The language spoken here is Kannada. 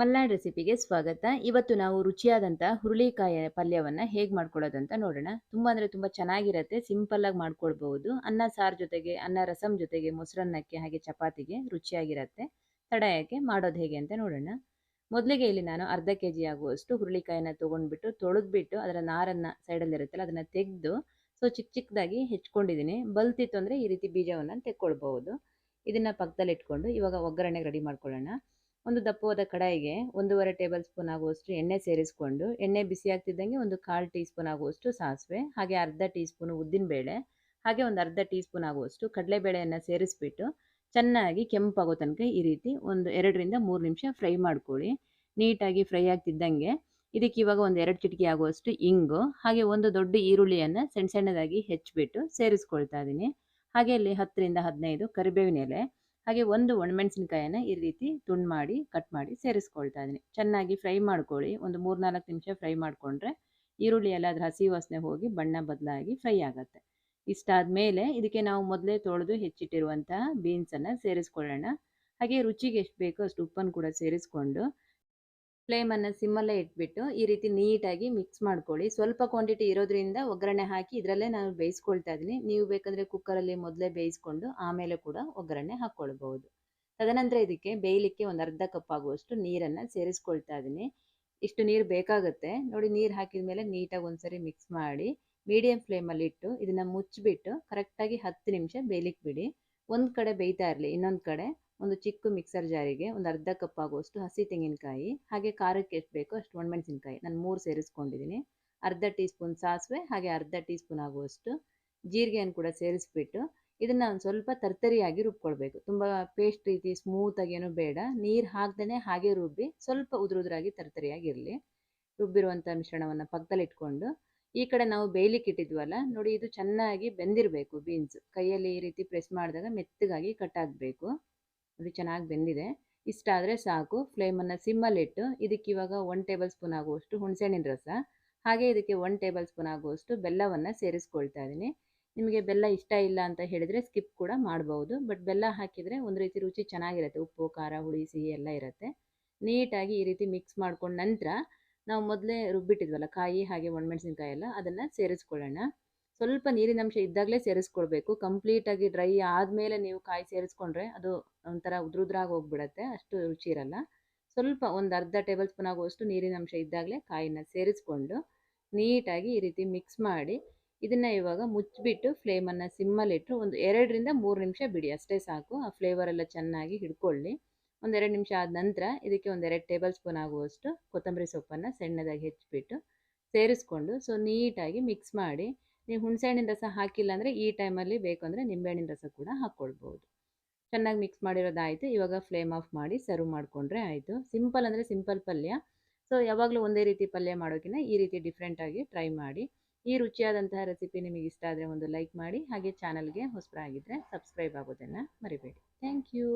ಮಲ್ನಾಡ್ ರೆಸಿಪಿಗೆ ಸ್ವಾಗತ. ಇವತ್ತು ನಾವು ರುಚಿಯಾದಂಥ ಹುರುಳಿಕಾಯಿ ಪಲ್ಯವನ್ನು ಹೇಗೆ ಮಾಡ್ಕೊಳ್ಳೋದು ಅಂತ ನೋಡೋಣ. ತುಂಬ ಅಂದರೆ ತುಂಬ ಚೆನ್ನಾಗಿರುತ್ತೆ ಸಿಂಪಲ್ಲಾಗಿ ಮಾಡ್ಕೊಳ್ಬಹುದು. ಅನ್ನ, ಸಾರ್ ಜೊತೆಗೆ, ಅನ್ನ ರಸಂ ಜೊತೆಗೆ ಮೊಸರನ್ನಕ್ಕೆ ಹಾಗೆ ಚಪಾತಿಗೆ ರುಚಿಯಾಗಿರುತ್ತೆ. ತಡೆಯಕ್ಕೆ ಮಾಡೋದು ಹೇಗೆ ಅಂತ ನೋಡೋಣ. ಮೊದಲಿಗೆ ಇಲ್ಲಿ ನಾನು ಅರ್ಧ ಕೆ ಜಿ ಆಗುವಷ್ಟು ಹುರುಳಿಕಾಯಿನ ತೊಗೊಂಡ್ಬಿಟ್ಟು ತೊಳೆದ್ಬಿಟ್ಟು ಅದರ ನಾರನ್ನು ಸೈಡಲ್ಲಿರುತ್ತಲ್ಲ, ಅದನ್ನು ತೆಗೆದು ಸೊ ಚಿಕ್ಕ ಚಿಕ್ಕದಾಗಿ ಹೆಚ್ಕೊಂಡಿದ್ದೀನಿ ಬಲ್ತಿತ್ತು ಅಂದರೆ ಈ ರೀತಿ ಬೀಜವನ್ನು ತೆಕ್ಕೊಳ್ಬಹುದು. ಇದನ್ನು ಪಕ್ಕದಲ್ಲಿ ಇಟ್ಕೊಂಡು ಇವಾಗ ಒಗ್ಗರಣೆಗೆ ರೆಡಿ ಮಾಡ್ಕೊಳ್ಳೋಣ. ಒಂದು ದಪ್ಪವಾದ ಕಡಾಯಿಗೆ ಒಂದೂವರೆ ಟೇಬಲ್ ಸ್ಪೂನ್ ಆಗುವಷ್ಟು ಎಣ್ಣೆ ಸೇರಿಸ್ಕೊಂಡು, ಎಣ್ಣೆ ಬಿಸಿ ಆಗ್ತಿದ್ದಂಗೆ ಒಂದು ಕಾಲು ಟೀ ಸ್ಪೂನ್ ಆಗುವಷ್ಟು ಸಾಸಿವೆ, ಹಾಗೆ ಅರ್ಧ ಟೀ ಸ್ಪೂನ್ ಉದ್ದಿನಬೇಳೆ, ಹಾಗೆ ಒಂದು ಅರ್ಧ ಟೀ ಸ್ಪೂನ್ ಆಗುವಷ್ಟು ಕಡಲೆಬೇಳೆಯನ್ನು ಸೇರಿಸ್ಬಿಟ್ಟು ಚೆನ್ನಾಗಿ ಕೆಂಪಾಗೋ ತನಕ ಈ ರೀತಿ ಒಂದು ಎರಡರಿಂದ ಮೂರು ನಿಮಿಷ ಫ್ರೈ ಮಾಡ್ಕೊಳ್ಳಿ. ನೀಟಾಗಿ ಫ್ರೈ ಆಗ್ತಿದ್ದಂಗೆ ಇದಕ್ಕೆ ಇವಾಗ ಒಂದು ಎರಡು ಚಿಟಕಿ ಆಗುವಷ್ಟು ಇಂಗು, ಹಾಗೆ ಒಂದು ದೊಡ್ಡ ಈರುಳ್ಳಿಯನ್ನು ಸಣ್ಣ ಸಣ್ಣದಾಗಿ ಹೆಚ್ಚಿಬಿಟ್ಟು ಸೇರಿಸ್ಕೊಳ್ತಾ ಇದ್ದೀನಿ ಹಾಗೆ ಅಲ್ಲಿ ಹತ್ತರಿಂದ ಹದಿನೈದು ಕರಿಬೇವಿನ ಎಲೆ ಹಾಗೆ ಒಂದು ಒಣಮೆಣಸಿನ್ಕಾಯನ್ನು ಈ ರೀತಿ ತುಂಡು ಮಾಡಿ ಕಟ್ ಮಾಡಿ ಸೇರಿಸ್ಕೊಳ್ತಾ ಇದ್ದೀನಿ. ಚೆನ್ನಾಗಿ ಫ್ರೈ ಮಾಡ್ಕೊಳ್ಳಿ. ಒಂದು ಮೂರು ನಾಲ್ಕು ನಿಮಿಷ ಫ್ರೈ ಮಾಡಿಕೊಂಡ್ರೆ ಈರುಳ್ಳಿ ಎಲ್ಲ ಅದ್ರ ಹಸಿ ವಾಸನೆ ಹೋಗಿ ಬಣ್ಣ ಬದಲಾಗಿ ಫ್ರೈ ಆಗುತ್ತೆ. ಇಷ್ಟಾದ ಮೇಲೆ ಇದಕ್ಕೆ ನಾವು ಮೊದಲೇ ತೊಳೆದು ಹೆಚ್ಚಿಟ್ಟಿರುವಂತಹ ಬೀನ್ಸನ್ನು ಸೇರಿಸ್ಕೊಳ್ಳೋಣ. ಹಾಗೆ ರುಚಿಗೆ ಎಷ್ಟು ಬೇಕೋ ಅಷ್ಟು ಉಪ್ಪನ್ನು ಕೂಡ ಸೇರಿಸ್ಕೊಂಡು ಫ್ಲೇಮನ್ನು ಸಿಮ್ಮಲ್ಲೇ ಇಟ್ಬಿಟ್ಟು ಈ ರೀತಿ ನೀಟಾಗಿ ಮಿಕ್ಸ್ ಮಾಡ್ಕೊಳ್ಳಿ. ಸ್ವಲ್ಪ ಕ್ವಾಂಟಿಟಿ ಇರೋದ್ರಿಂದ ಒಗ್ಗರಣೆ ಹಾಕಿ ಇದರಲ್ಲೇ ನಾನು ಬೇಯಿಸ್ಕೊಳ್ತಾ ಇದ್ದೀನಿ. ನೀವು ಬೇಕಂದರೆ ಕುಕ್ಕರಲ್ಲಿ ಮೊದಲೇ ಬೇಯಿಸ್ಕೊಂಡು ಆಮೇಲೆ ಕೂಡ ಒಗ್ಗರಣೆ ಹಾಕ್ಕೊಳ್ಬಹುದು. ತದನಂತರ ಇದಕ್ಕೆ ಬೇಯಲಿಕ್ಕೆ ಒಂದು ಅರ್ಧ ಕಪ್ ಆಗುವಷ್ಟು ನೀರನ್ನು ಸೇರಿಸ್ಕೊಳ್ತಾ ಇದ್ದೀನಿ. ಇಷ್ಟು ನೀರು ಬೇಕಾಗುತ್ತೆ. ನೋಡಿ, ನೀರು ಹಾಕಿದ ಮೇಲೆ ನೀಟಾಗಿ ಒಂದ್ಸರಿ ಮಿಕ್ಸ್ ಮಾಡಿ ಮೀಡಿಯಂ ಫ್ಲೇಮಲ್ಲಿ ಇಟ್ಟು ಇದನ್ನು ಮುಚ್ಚಿಬಿಟ್ಟು ಕರೆಕ್ಟಾಗಿ ಹತ್ತು ನಿಮಿಷ ಬೇಯಲಿಕ್ಕೆ ಬಿಡಿ. ಒಂದು ಕಡೆ ಬೇಯ್ತಾ ಇರಲಿ, ಇನ್ನೊಂದು ಕಡೆ. ಒಂದು ಚಿಕ್ಕ ಮಿಕ್ಸರ್ ಜಾರಿಗೆ ಒಂದು ಅರ್ಧ ಕಪ್ ಆಗುವಷ್ಟು ಹಸಿ ತೆಂಗಿನಕಾಯಿ, ಹಾಗೆ ಖಾರಕ್ಕೆ ಎಷ್ಟು ಬೇಕೋ ಅಷ್ಟು ಒಣಮೆಣಸಿನಕಾಯಿ ನಾನು ಮೂರು ಸೇರಿಸ್ಕೊಂಡಿದ್ದೀನಿ. ಅರ್ಧ ಟೀ ಸ್ಪೂನ್ ಸಾಸಿವೆ, ಹಾಗೆ ಅರ್ಧ ಟೀ ಸ್ಪೂನ್ ಆಗುವಷ್ಟು ಜೀರಿಗೆಯನ್ನು ಕೂಡ ಸೇರಿಸ್ಬಿಟ್ಟು ಇದನ್ನು ಒಂದು ಸ್ವಲ್ಪ ತರ್ತರಿಯಾಗಿ ರುಬ್ಕೊಳ್ಬೇಕು. ತುಂಬ ಪೇಸ್ಟ್ ರೀತಿ ಸ್ಮೂತಾಗಿ ಏನೂ ಬೇಡ. ನೀರು ಹಾಕ್ದೇ ಹಾಗೆ ರುಬ್ಬಿ ಸ್ವಲ್ಪ ಉದುರುದ್ರಾಗಿ ತರ್ತರಿಯಾಗಿರಲಿ ರುಬ್ಬಿರುವಂಥ ಮಿಶ್ರಣವನ್ನು ಪಕ್ಕದಲ್ಲಿ ಇಟ್ಕೊಂಡು ಈ ಕಡೆ ನಾವು ಬೇಯ್ಲಿಕ್ಕೆ ಇಟ್ಟಿದ್ವಲ್ಲ, ನೋಡಿ ಇದು ಚೆನ್ನಾಗಿ ಬೆಂದಿರಬೇಕು ಬೀನ್ಸ್. ಕೈಯಲ್ಲಿ ಈ ರೀತಿ ಪ್ರೆಸ್ ಮಾಡಿದಾಗ ಮೆತ್ತಗಾಗಿ ಕಟ್ ಆಗಬೇಕು. ಅದು ಚೆನ್ನಾಗಿ ಬೆಂದಿದೆ. ಇಷ್ಟ ಆದರೆ ಸಾಕು. ಫ್ಲೇಮನ್ನು ಸಿಮ್ಮಲ್ಲಿಟ್ಟು ಇದಕ್ಕೆ ಇವಾಗ ಒನ್ ಟೇಬಲ್ ಸ್ಪೂನ್ ಆಗುವಷ್ಟು ಹುಣಸೆಹಣ್ಣಿನ ರಸ, ಹಾಗೆ ಇದಕ್ಕೆ ಒನ್ ಟೇಬಲ್ ಸ್ಪೂನ್ ಆಗುವಷ್ಟು ಬೆಲ್ಲವನ್ನು ಸೇರಿಸ್ಕೊಳ್ತಾ ಇದ್ದೀನಿ. ನಿಮಗೆ ಬೆಲ್ಲ ಇಷ್ಟ ಇಲ್ಲ ಅಂತ ಹೇಳಿದರೆ ಸ್ಕಿಪ್ ಕೂಡ ಮಾಡ್ಬೋದು. ಬಟ್ ಬೆಲ್ಲ ಹಾಕಿದರೆ ಒಂದು ರೀತಿ ರುಚಿ ಚೆನ್ನಾಗಿರುತ್ತೆ. ಉಪ್ಪು, ಖಾರ, ಹುಳಿ, ಸಿಹಿ ಎಲ್ಲ ಇರುತ್ತೆ. ನೀಟಾಗಿ ಈ ರೀತಿ ಮಿಕ್ಸ್ ಮಾಡ್ಕೊಂಡ ನಂತರ ನಾವು ಮೊದಲೇ ರುಬ್ಬಿಟ್ಟಿದ್ವಲ್ಲ, ಕಾಯಿ ಹಾಗೆ ಒಣಮೆಣಸಿನ್ಕಾಯಿ ಎಲ್ಲ, ಅದನ್ನು ಸೇರಿಸ್ಕೊಳ್ಳೋಣ. ಸ್ವಲ್ಪ ನೀರಿನ ಅಂಶ ಇದ್ದಾಗಲೇ ಸೇರಿಸ್ಕೊಳ್ಬೇಕು. ಕಂಪ್ಲೀಟಾಗಿ ಡ್ರೈ ಆದಮೇಲೆ ನೀವು ಕಾಯಿ ಸೇರಿಸ್ಕೊಂಡ್ರೆ ಅದು ಒಂಥರ ಉದ್ರುದ್ರಾಗಿ ಹೋಗ್ಬಿಡತ್ತೆ, ಅಷ್ಟು ರುಚಿ ಇರಲ್ಲ. ಸ್ವಲ್ಪ ಒಂದು ಅರ್ಧ ಟೇಬಲ್ ಸ್ಪೂನ್ ಆಗುವಷ್ಟು ನೀರಿನ ಅಂಶ ಇದ್ದಾಗಲೇ ಕಾಯಿನ ಸೇರಿಸ್ಕೊಂಡು ನೀಟಾಗಿ ಈ ರೀತಿ ಮಿಕ್ಸ್ ಮಾಡಿ ಇದನ್ನು ಇವಾಗ ಮುಚ್ಚಿಬಿಟ್ಟು ಫ್ಲೇಮನ್ನು ಸಿಮ್ಮಲ್ಲಿಟ್ಟು ಒಂದು ಎರಡರಿಂದ ಮೂರು ನಿಮಿಷ ಬಿಡಿ, ಅಷ್ಟೇ ಸಾಕು. ಆ ಫ್ಲೇವರ್ ಎಲ್ಲ ಚೆನ್ನಾಗಿ ಹಿಡ್ಕೊಳ್ಳಿ. ಒಂದೆರಡು ನಿಮಿಷ ಆದ ನಂತರ ಇದಕ್ಕೆ ಒಂದೆರಡು ಟೇಬಲ್ ಸ್ಪೂನ್ ಆಗುವಷ್ಟು ಕೊತ್ತಂಬರಿ ಸೊಪ್ಪನ್ನು ಸಣ್ಣದಾಗಿ ಹೆಚ್ಚಿಬಿಟ್ಟು ಸೇರಿಸ್ಕೊಂಡು ಸೊ ನೀಟಾಗಿ ಮಿಕ್ಸ್ ಮಾಡಿ ನೀವು ಹುಣಸೆಹಣ್ಣಿನ ರಸ ಹಾಕಿಲ್ಲ ಅಂದರೆ ಈ ಟೈಮಲ್ಲಿ ಬೇಕು ಅಂದರೆ ನಿಂಬೆಹಣ್ಣಿನ ರಸ ಕೂಡ ಹಾಕ್ಕೊಳ್ಬೋದು ಚೆನ್ನಾಗಿ ಮಿಕ್ಸ್ ಮಾಡಿರೋದಾಯಿತು. ಇವಾಗ ಫ್ಲೇಮ್ ಆಫ್ ಮಾಡಿ ಸರ್ವ್ ಮಾಡಿಕೊಂಡ್ರೆ ಆಯಿತು. ಸಿಂಪಲ್ ಅಂದರೆ ಸಿಂಪಲ್ ಪಲ್ಯ. ಸೊ ಯಾವಾಗಲೂ ಒಂದೇ ರೀತಿ ಪಲ್ಯ ಮಾಡೋಕ್ಕಿಂತ ಈ ರೀತಿ ಡಿಫ್ರೆಂಟಾಗಿ ಟ್ರೈ ಮಾಡಿ. ಈ ರುಚಿಯಾದಂತಹ ರೆಸಿಪಿ ನಿಮಗೆ ಇಷ್ಟ ಆದರೆ ಒಂದು ಲೈಕ್ ಮಾಡಿ. ಹಾಗೆ ಚಾನಲ್ಗೆ ಹೊಸಬರಾಗಿದ್ದರೆ ಸಬ್ಸ್ಕ್ರೈಬ್ ಆಗೋದನ್ನು ಮರಿಬೇಡಿ. Thank you